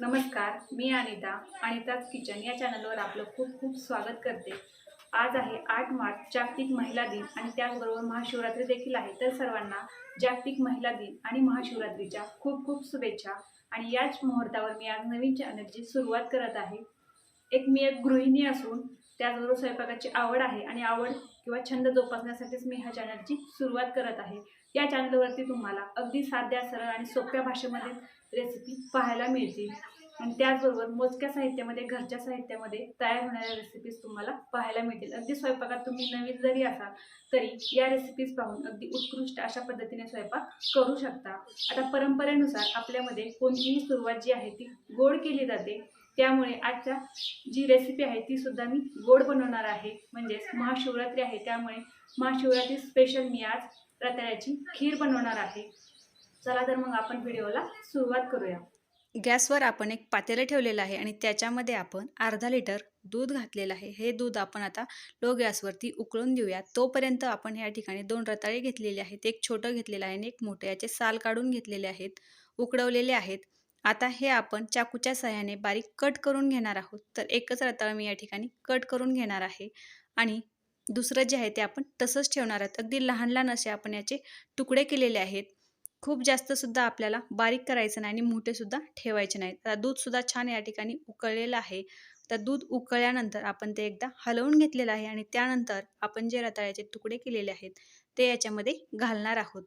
नमस्कार मी अनिता अनिताज किचन या चॅनलवर आपलं खूप खूप स्वागत करते. आज आहे आठ मार्च जागतिक महिला दिन आणि त्याचबरोबर महाशिवरात्री देखील आहे. तर सर्वांना जागतिक महिला दिन आणि महाशिवरात्रीच्या खूप खूप शुभेच्छा. आणि याच मुहूर्तावर मी आज नवीन चॅनलची सुरुवात करत आहे. एक मी एक गृहिणी असून त्याचबरोबर स्वयंपाकाची आवड आहे आणि आवड किंवा छंद जोपासण्यासाठीच मी ह्या चॅनलची सुरुवात करत आहे. या चॅनलवरती तुम्हाला अगदी साध्या सरळ आणि सोप्या भाषेमध्ये रेसिपी पाहायला मिळतील. आणि त्याचबरोबर मोजक्या साहित्यामध्ये घरच्या साहित्यामध्ये तयार होणाऱ्या रेसिपीज तुम्हाला पाहायला मिळतील. अगदी स्वयंपाकात तुम्ही नवीन जरी असाल तरी या रेसिपीज पाहून अगदी उत्कृष्ट अशा पद्धतीने स्वयंपाक करू शकता. आता परंपरेनुसार आपल्यामध्ये कोणतीही सुरुवात जी आहे ती गोड केली जाते. त्यामुळे आजच्या जी रेसिपी आहे ती सुद्धा मी गोड बनवणार आहे. म्हणजेच महाशिवरात्री आहे त्यामुळे महाशिवरात्री स्पेशल मी आज रताळ्याची खीर बनवणार आहे. चला तर मग आपण व्हिडिओला सुरुवात करूया. गॅसवर आपण एक पातेलं ठेवलेलं आहे आणि त्याच्यामध्ये आपण अर्धा लिटर दूध घातलेलं आहे. हे दूध आपण आता लो गॅसवरती उकळून देऊया तोपर्यंत आपण या ठिकाणी दोन रताळे घेतलेले आहेत. एक छोटं घेतलेलं आहे आणि एक मोठं. याचे साल काढून घेतलेले आहेत. उकडवलेले आहेत. आता हे आपण चाकूच्या सहाय्याने बारीक कट करून घेणार आहोत. तर एकच रताळ मी या ठिकाणी कट करून घेणार आहे. आणि दुसरं जे आहे ते आपण तसंच ठेवणार आहोत. अगदी लहान लहान असे आपण याचे तुकडे केलेले आहेत. खूप जास्तसुद्धा आपल्याला बारीक करायचं नाही आणि मोठेसुद्धा ठेवायचे नाहीत आता दूधसुद्धा छान या ठिकाणी उकळलेलं आहे. तर दूध उकळल्यानंतर आपण ते एकदा हलवून घेतलेलं आहे आणि त्यानंतर आपण जे रताळ्याचे तुकडे केलेले आहेत ते याच्यामध्ये घालणार आहोत.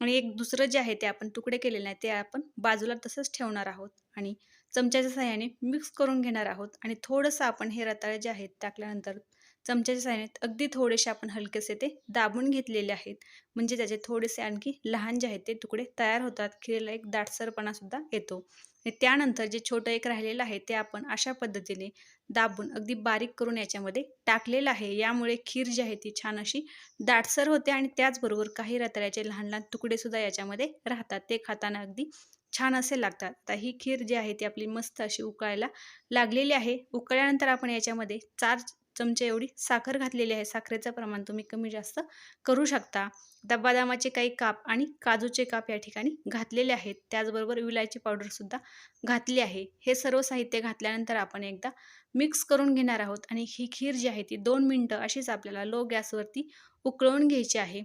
आणि एक दुसरं जे आहे ते आपण तुकडे केलेले आहे ते आपण बाजूला तसंच ठेवणार आहोत आणि चमच्याच्या सहाय्याने मिक्स करून घेणार आहोत आणि थोडंसं आपण हे रताळे जे आहेत टाकल्यानंतर चमच्याच्या सहाय्याने अगदी थोडेसे आपण हलकेसे ते दाबून घेतलेले आहेत. म्हणजे त्याचे थोडेसे आणखी लहान जे आहेत ते तुकडे तयार होतात. खिरेला एक दाटसरपणासुद्धा येतो. आणि त्यानंतर जे छोटं एक राहिलेलं आहे ते आपण अशा पद्धतीने दाबून अगदी बारीक करून याच्यामध्ये टाकलेलं आहे. यामुळे खीर जी आहे ती छान अशी दाटसर होते आणि त्याचबरोबर काही रताळ्याचे लहान लहान तुकडेसुद्धा याच्यामध्ये राहतात. ते खाताना अगदी छान असे लागतात. आता ही खीर जी आहे ती आपली मस्त अशी उकळायला लागलेली आहे. उकळल्यानंतर आपण याच्यामध्ये चार चमचे एवढी साखर घातलेली आहे साखरेचं प्रमाण तुम्ही कमी जास्त करू शकता. आता बदामाचे काही काप आणि काजूचे काप या ठिकाणी घातलेले आहेत. त्याचबरोबर विलायची पावडरसुद्धा घातली आहे. हे सर्व साहित्य घातल्यानंतर आपण एकदा मिक्स करून घेणार आहोत आणि ही खीर जी आहे ती दोन मिनटं अशीच आपल्याला लो गॅसवरती उकळवून घ्यायची आहे.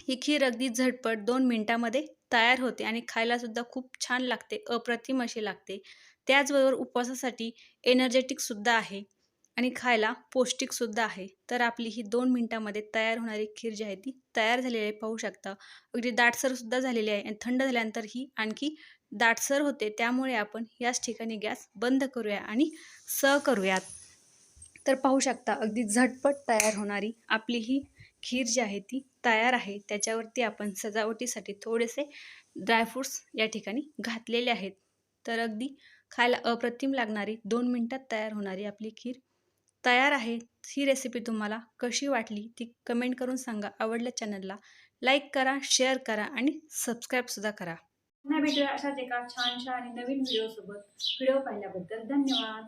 ही खीर अगदी झटपट दोन मिनटामध्ये तयार होते आणि खायलासुद्धा खूप छान लागते अप्रतिम अशी लागते. त्याचबरोबर उपवासासाठी एनर्जेटिकसुद्धा आहे. आणि खायला पौष्टिकसुद्धा आहे. तर आपली ही दोन मिनटामध्ये तयार होणारी खीर जी आहे ती तयार झालेली आहे पाहू शकता. अगदी दाटसरसुद्धा झालेली आहे आणि थंड झाल्यानंतर ही आणखी दाटसर होते. त्यामुळे आपण याच ठिकाणी गॅस बंद करूया आणि स करूयात. तर पाहू शकता अगदी झटपट तयार होणारी आपली ही खीर जी आहे ती तयार आहे. त्याच्यावरती आपण सजावटीसाठी थोडेसे ड्रायफ्रूट्स या ठिकाणी घातलेले आहेत. तर अगदी खायला अप्रतिम लागणारी दोन मिनटात तयार होणारी आपली खीर तयार आहे ही रेसिपी तुम्हाला कशी वाटली ती कमेंट करून सांगा आवडल्या चॅनलला लाईक करा शेअर करा आणि सबस्क्राईबसुद्धा करा. पुन्हा भेटूया अशाच एका छानशा आणि नवीन व्हिडिओसोबत व्हिडिओ पाहिल्याबद्दल धन्यवाद.